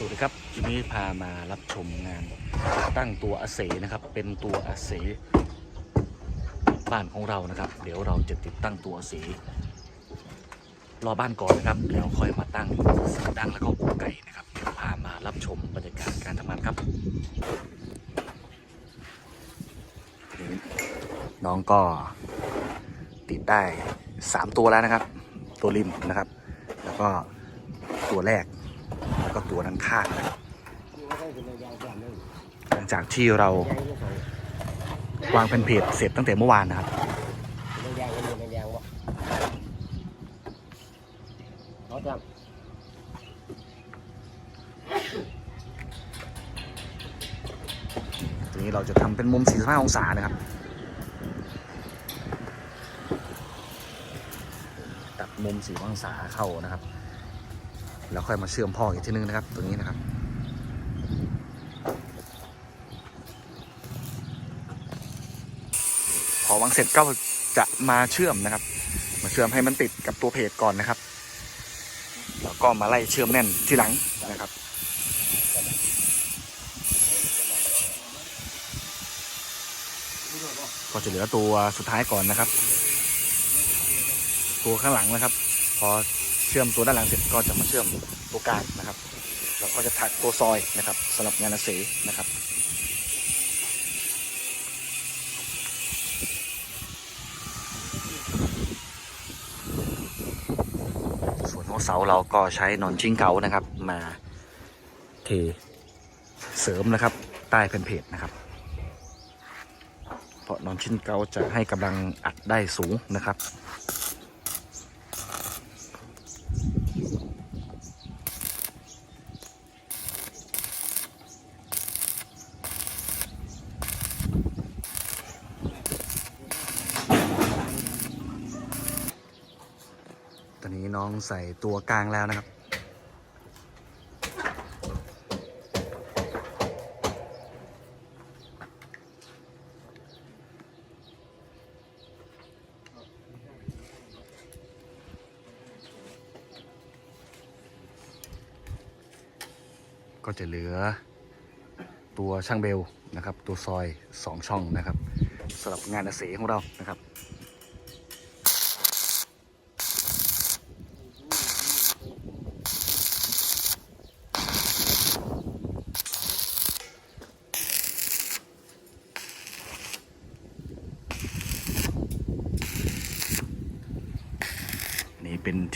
สวัสดีครับวันนี้พามารับชมงานติดตั้งตัวอาเสนะครับ เป็นตัวอาเสบ้านของเรานะครับ เดี๋ยวเราจะติดตั้งตัวอาเสรอบ้านก่อนนะครับ แล้วค่อยมาตั้งเสาดังแล้วก็อกไก่นะครับเดี๋ยวพามารับชมบรรยากาศการทำงานครับน้องก็ติดได้สามตัวแล้วนะครับ ตัวริมนะครับ แล้วก็ตัวแรก วก็ตัวด้านข้างนะครับหลังจากที่เราวางแผ่นเพจเสร็จตั้งแต่เมื่อวานนะครับตรงนี้เราจะทำเป็นมุม 45 องศานะครับ ตัดมุม 4 องศาเข้านะครับ แล้วค่อยมาเชื่อมพ่ออีกทีนึงนะครับ ตัวนี้นะครับ พอวางเสร็จก็จะมาเชื่อมนะครับ มาเชื่อมให้มันติดกับตัวเพจก่อนนะครับ แล้วก็มาไล่เชื่อมแน่นทีหลังนะครับก็จะเหลือตัวสุดท้ายก่อนนะครับ ตัวข้างหลังนะครับ พอ เชื่อมตัวด้านหลังเสร็จก็จะมาเชื่อมตัวกลางนะครับแล้วก็จะถักตัวซอยนะครับสำหรับงานอาเสนะครับส่วนหัวเสาเราก็ใช้นอนจิ้งเกานะครับ มาเทเสริมนะครับ ใต้เป็นเพจนะครับ เพราะนอนชิ้นเกาจะให้กำลังอัดได้สูงนะครับ ต องใส่ตัวกลางแล้วนะครับ ก็จะเหลือตัวช่างเบลนะครับ ตัวซอย 2 ช่องนะครับสำหรับงานอาเสของเรานะครับ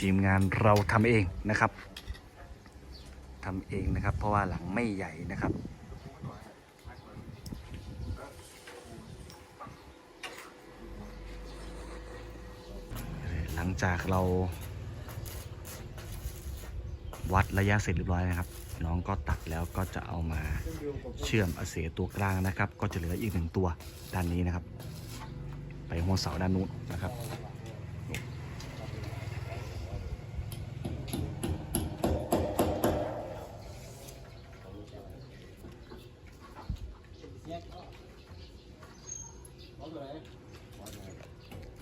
ทีมงานเราทำเองนะครับทำเองนะครับ เพราะว่าหลังไม่ใหญ่นะครับหลังจากเรา วัดระยะเสร็จเรียบร้อยนะครับ น้องก็ตัดแล้วก็จะเอามาเชื่อมอเสตัวกลางนะครับ ก็จะเหลืออีกหนึ่งตัวด้านนี้นะครับ ไปหัวเสาด้านนู้นนะครับ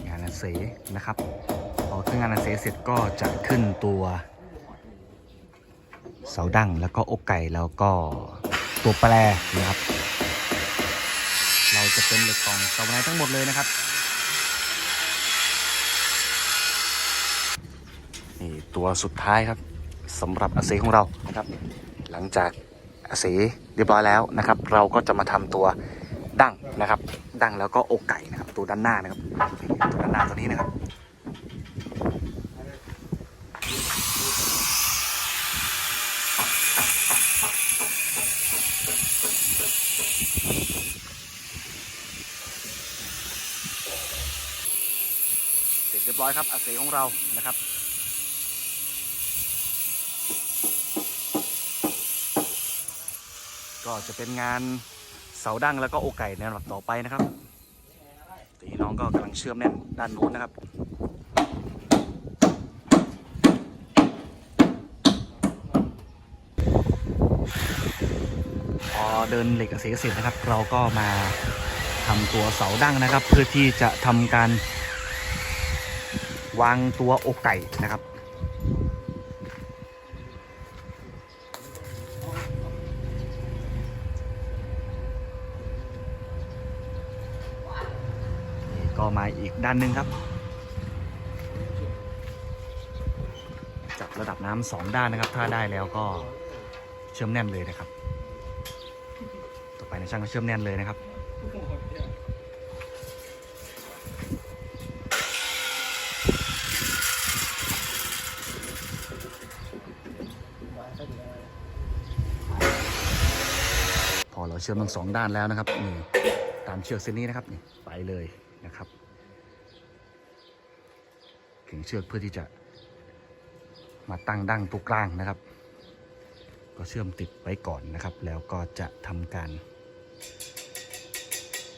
งานอาเสนะครับพอขึ้นงานอาเสเสร็จก็จะขึ้นตัวเสาดั้งแล้วก็อกไก่แล้วก็ตัวแปรนะครับ เราจะเป็นเหล็กกล่องเสาไม้ทั้งหมดเลยนะครับนี่ตัวสุดท้ายครับสำหรับอาเสของเรานะครับ หลังจากอาเสเรียบร้อยแล้วนะครับ เราก็จะมาทำตัวดั้งนะครับ ดั้งแล้วก็อกไก่นะครับ ตัวด้านหน้านะครับตัวด้านหน้าตัวนี้นะครับเสร็จเรียบร้อยครับอาเสของเรานะครับก็จะเป็นงาน เสาดั้งแล้วก็โอไก่ในลำดับต่อไปนะครับตีน้องก็กำลังเชื่อมแน่นด้านโน้นนะครับพอเดินเหล็กเสียเสร็จนะครับ เราก็มาทำตัวเสาดั้งนะครับ เพื่อที่จะทำการวางตัวอกไก่นะครับ มาอีกด้านหนึ่งครับ จับระดับน้ำสองด้านนะครับ ถ้าได้แล้วก็เชื่อมแน่นเลยนะครับ ต่อไปในช่างก็เชื่อมแน่นเลยนะครับพอเราเชื่อมทั้งสองด้านแล้วนะครับนี่ตามเชือกเส้นนี้นะครับนี่ไปเลยนะครับ ขึงเชือกเพื่อที่จะมาตั้งดั้งตัวกลางนะครับ ก็เชื่อมติดไว้ก่อนนะครับ แล้วก็จะทำการ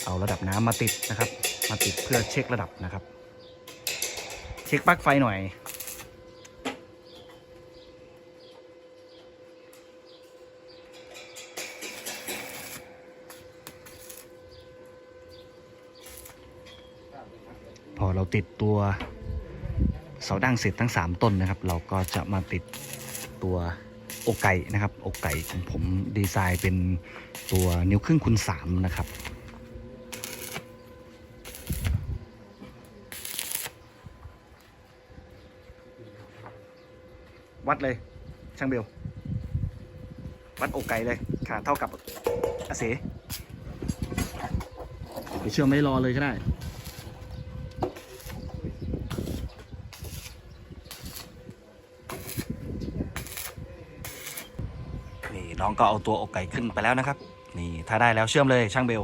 เอาระดับน้ำมาติดนะครับ มาติดเพื่อเช็คระดับนะครับ เช็คปลั๊กไฟหน่อยพอเราติดตัว เสาดั้งเสร็จทั้ง 3 ต้นนะครับ เราก็จะมาติดตัวอกไก่นะครับอกไก่ของผมดีไซน์เป็นตัวนิ้วครึ่งคูณ3นะครับวัดเลยช่างเบล วัดอกไก่เลยขนาดเท่ากับอาเสไปเชื่อมไม่รอเลยก็ได้ นี่น้องก็เอาตัวอกไก่ขึ้นไปแล้วนะครับ นี่ถ้าได้แล้วเชื่อมเลยช่างเบล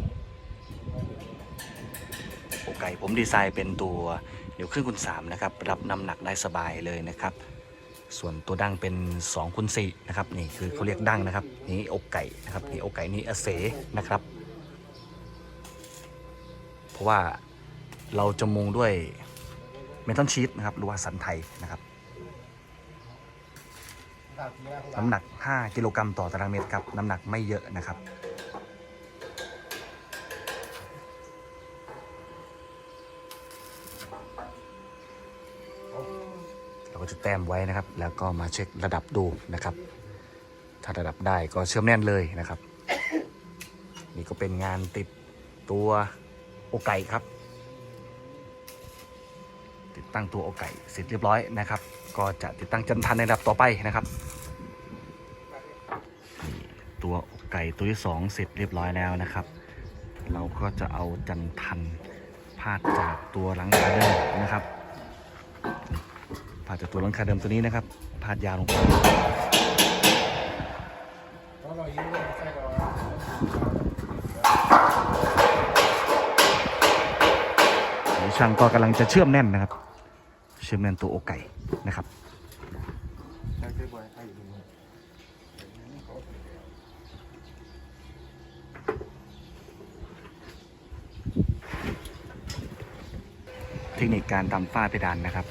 อกไก่ผมดีไซน์เป็นตัวเดี๋ยวครึ่งคูณสามนะครับรับน้ำหนักได้สบายเลยนะครับ ส่วนตัวดั้งเป็น2คูณ4นะครับนี่คือเขาเรียกดั้งนะครับนี่อกไก่นะครับนี่อกไก่นี่อเสนะครับ เพราะว่าเราจะมุงด้วยเมทัลชีตนะครับหรือว่าสันไทยนะครับ น้ำหนัก 5 กิโลกรัมต่อตารางเมตรครับ น้ำหนักไม่เยอะนะครับ เราก็จะแต้มไว้นะครับ แล้วก็มาเช็คระดับดูนะครับ ถ้าระดับได้ก็เชื่อมแน่นเลยนะครับ นี่ก็เป็นงานติดตัวโอไก่ครับ ติดตั้งตัวโอไก่เสร็จเรียบร้อยนะครับ ก็จะติดตั้งจันทันในระดับต่อไปนะครับ ตัวอกไก่ตัวที่สองเสร็จเรียบร้อยแล้วนะครับ เราก็จะเอาจันทันพาดจากตัวหลังคาเดิมนะครับพาดจากตัวหลังคาเดิมตัวนี้นะครับพาดยาวลงไปช่างก็กำลังจะเชื่อมแน่นนะครับ เชื่อมแน่นตัวอกไก่นะครับ เทคนิคการทำฝ้าเพดานนะครับ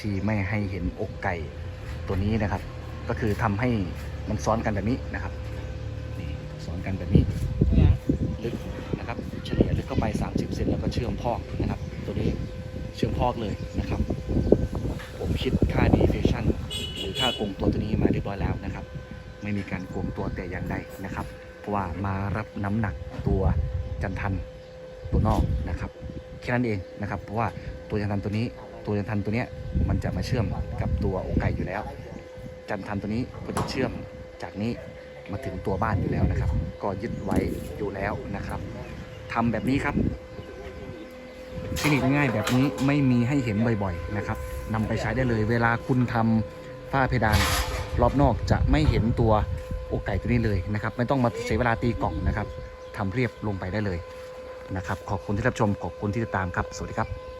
ที่ไม่ให้เห็นอกไก่ตัวนี้นะครับ ก็คือทำให้มันซ้อนกันแบบนี้นะครับนี่ซ้อนกันแบบนี้ลึกนะครับ เฉลี่ยลึกเข้าไป 30เซนแล้วก็เชื่อมพอกนะครับ ตัวนี้เชื่อมพอกเลยนะครับ ผมคิดค่าดีเฟชั่นหรือค่าโกงตัวตัวนี้มาเรียบร้อยแล้วนะครับ ไม่มีการโกงตัวแต่อย่างใดนะครับ เพราะว่ามารับน้ำหนักตัวจันทันตัวนอกนะครับแค่นั้นเองนะครับ เพราะว่า ตัวจันทันตัวนี้ ตัวจันทันตัวเนี้ยมันจะมาเชื่อมกับตัวอกไก่อยู่แล้ว จันทันตัวนี้ก็จะเชื่อมจากนี้มาถึงตัวบ้านอยู่แล้วนะครับ ก็ยึดไว้อยู่แล้วนะครับทำแบบนี้ครับเทคนิคง่ายแบบนี้ไม่มีให้เห็นบ่อยๆนะครับนำไปใช้ได้เลยเวลาคุณทำฝ้าเพดานรอบนอกจะไม่เห็นตัวอกไก่ตัวนี้เลยนะครับไม่ต้องมาเสียเวลาตีกล่องนะครับทำเรียบลงไปได้เลยนะครับขอบคุณที่รับชมขอบคุณที่ติดตามครับ สวัสดีครับ